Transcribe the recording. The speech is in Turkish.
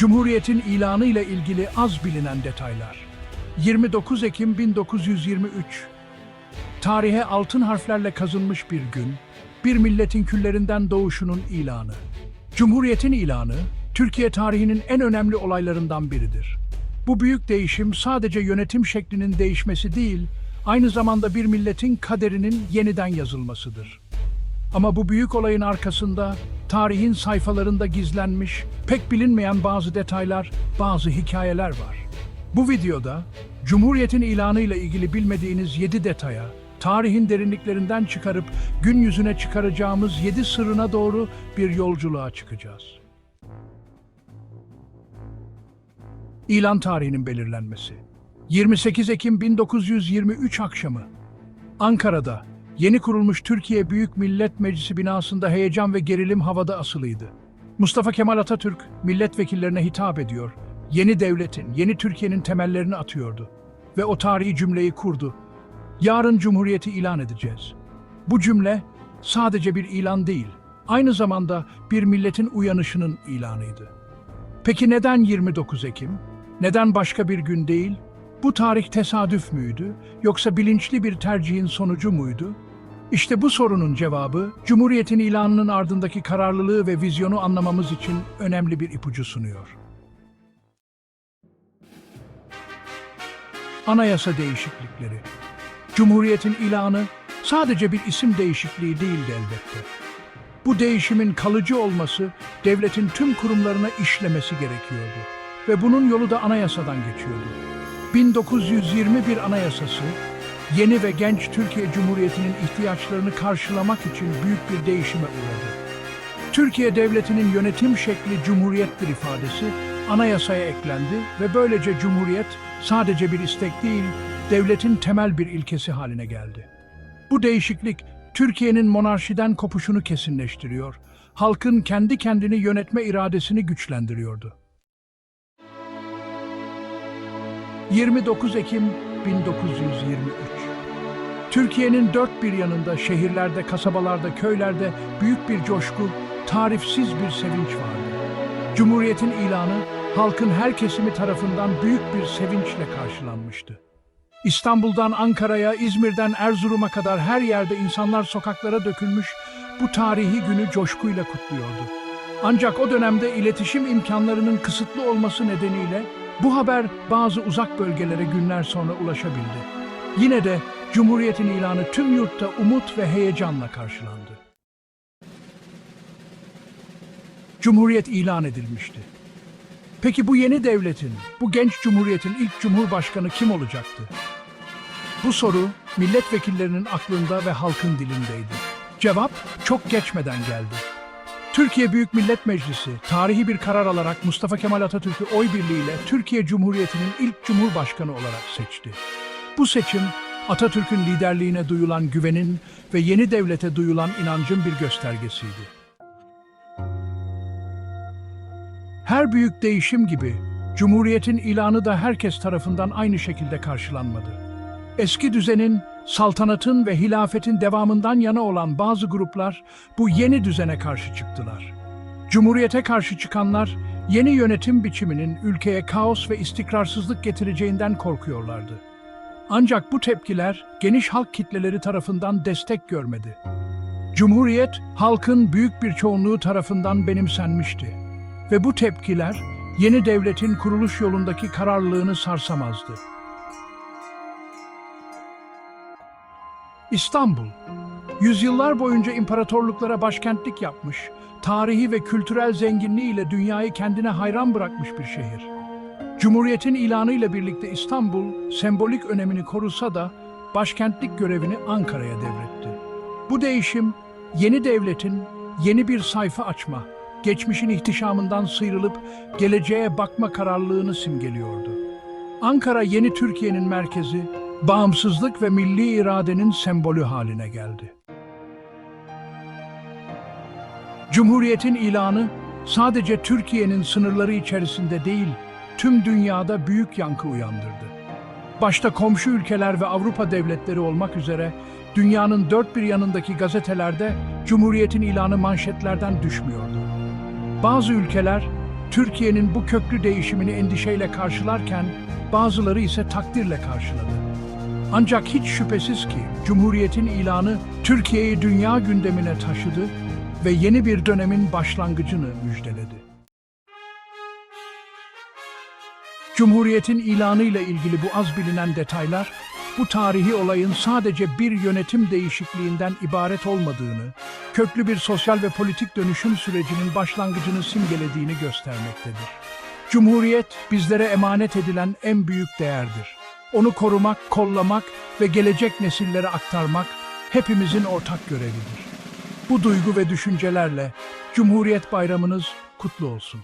Cumhuriyetin ilanı ile ilgili az bilinen detaylar. 29 Ekim 1923 Tarihe altın harflerle kazınmış bir gün, bir milletin küllerinden doğuşunun ilanı. Cumhuriyetin ilanı, Türkiye tarihinin en önemli olaylarından biridir. Bu büyük değişim sadece yönetim şeklinin değişmesi değil, aynı zamanda bir milletin kaderinin yeniden yazılmasıdır. Ama bu büyük olayın arkasında tarihin sayfalarında gizlenmiş, pek bilinmeyen bazı detaylar, bazı hikayeler var. Bu videoda Cumhuriyet'in ilanı ile ilgili bilmediğiniz 7 detaya, tarihin derinliklerinden çıkarıp gün yüzüne çıkaracağımız 7 sırrına doğru bir yolculuğa çıkacağız. İlan tarihinin belirlenmesi. 28 Ekim 1923 akşamı. Ankara'da yeni kurulmuş Türkiye Büyük Millet Meclisi binasında heyecan ve gerilim havada asılıydı. Mustafa Kemal Atatürk milletvekillerine hitap ediyor. Yeni devletin, yeni Türkiye'nin temellerini atıyordu. Ve o tarihi cümleyi kurdu. Yarın Cumhuriyeti ilan edeceğiz. Bu cümle sadece bir ilan değil, aynı zamanda bir milletin uyanışının ilanıydı. Peki neden 29 Ekim? Neden başka bir gün değil? Bu tarih tesadüf müydü yoksa bilinçli bir tercihin sonucu muydu? İşte bu sorunun cevabı Cumhuriyet'in ilanının ardındaki kararlılığı ve vizyonu anlamamız için önemli bir ipucu sunuyor. Anayasa değişiklikleri. Cumhuriyet'in ilanı sadece bir isim değişikliği değildi elbette. Bu değişimin kalıcı olması devletin tüm kurumlarına işlemesi gerekiyordu ve bunun yolu da anayasadan geçiyordu. 1921 Anayasası yeni ve genç Türkiye Cumhuriyeti'nin ihtiyaçlarını karşılamak için büyük bir değişime uğradı. Türkiye Devleti'nin yönetim şekli cumhuriyettir ifadesi anayasaya eklendi ve böylece cumhuriyet sadece bir istek değil, devletin temel bir ilkesi haline geldi. Bu değişiklik Türkiye'nin monarşiden kopuşunu kesinleştiriyor, halkın kendi kendini yönetme iradesini güçlendiriyordu. 29 Ekim 1923 Türkiye'nin dört bir yanında, şehirlerde, kasabalarda, köylerde büyük bir coşku, tarifsiz bir sevinç vardı. Cumhuriyetin ilanı, halkın her kesimi tarafından büyük bir sevinçle karşılanmıştı. İstanbul'dan Ankara'ya, İzmir'den Erzurum'a kadar her yerde insanlar sokaklara dökülmüş, bu tarihi günü coşkuyla kutluyordu. Ancak o dönemde iletişim imkanlarının kısıtlı olması nedeniyle bu haber bazı uzak bölgelere günler sonra ulaşabildi. Yine de Cumhuriyet'in ilanı tüm yurtta umut ve heyecanla karşılandı. Cumhuriyet ilan edilmişti. Peki bu yeni devletin, bu genç cumhuriyetin ilk cumhurbaşkanı kim olacaktı? Bu soru milletvekillerinin aklında ve halkın dilindeydi. Cevap çok geçmeden geldi. Türkiye Büyük Millet Meclisi tarihi bir karar alarak Mustafa Kemal Atatürk'ü oy birliğiyle Türkiye Cumhuriyeti'nin ilk cumhurbaşkanı olarak seçti. Bu seçim Atatürk'ün liderliğine duyulan güvenin ve yeni devlete duyulan inancın bir göstergesiydi. Her büyük değişim gibi Cumhuriyet'in ilanı da herkes tarafından aynı şekilde karşılanmadı. Eski düzenin, saltanatın ve hilafetin devamından yana olan bazı gruplar bu yeni düzene karşı çıktılar. Cumhuriyete karşı çıkanlar yeni yönetim biçiminin ülkeye kaos ve istikrarsızlık getireceğinden korkuyorlardı. Ancak bu tepkiler geniş halk kitleleri tarafından destek görmedi. Cumhuriyet halkın büyük bir çoğunluğu tarafından benimsenmişti ve bu tepkiler yeni devletin kuruluş yolundaki kararlılığını sarsamazdı. İstanbul, yüzyıllar boyunca imparatorluklara başkentlik yapmış, tarihi ve kültürel zenginliğiyle dünyayı kendine hayran bırakmış bir şehir. Cumhuriyetin ilanıyla birlikte İstanbul, sembolik önemini korusa da başkentlik görevini Ankara'ya devretti. Bu değişim, yeni devletin yeni bir sayfa açma, geçmişin ihtişamından sıyrılıp geleceğe bakma kararlılığını simgeliyordu. Ankara yeni Türkiye'nin merkezi, bağımsızlık ve milli iradenin sembolü haline geldi. Cumhuriyetin ilanı sadece Türkiye'nin sınırları içerisinde değil, tüm dünyada büyük yankı uyandırdı. Başta komşu ülkeler ve Avrupa devletleri olmak üzere dünyanın dört bir yanındaki gazetelerde Cumhuriyetin ilanı manşetlerden düşmüyordu. Bazı ülkeler Türkiye'nin bu köklü değişimini endişeyle karşılarken bazıları ise takdirle karşıladı. Ancak hiç şüphesiz ki Cumhuriyet'in ilanı Türkiye'yi dünya gündemine taşıdı ve yeni bir dönemin başlangıcını müjdeledi. Cumhuriyet'in ilanıyla ilgili bu az bilinen detaylar, bu tarihi olayın sadece bir yönetim değişikliğinden ibaret olmadığını, köklü bir sosyal ve politik dönüşüm sürecinin başlangıcını simgelediğini göstermektedir. Cumhuriyet bizlere emanet edilen en büyük değerdir. Onu korumak, kollamak ve gelecek nesillere aktarmak hepimizin ortak görevidir. Bu duygu ve düşüncelerle Cumhuriyet Bayramınız kutlu olsun.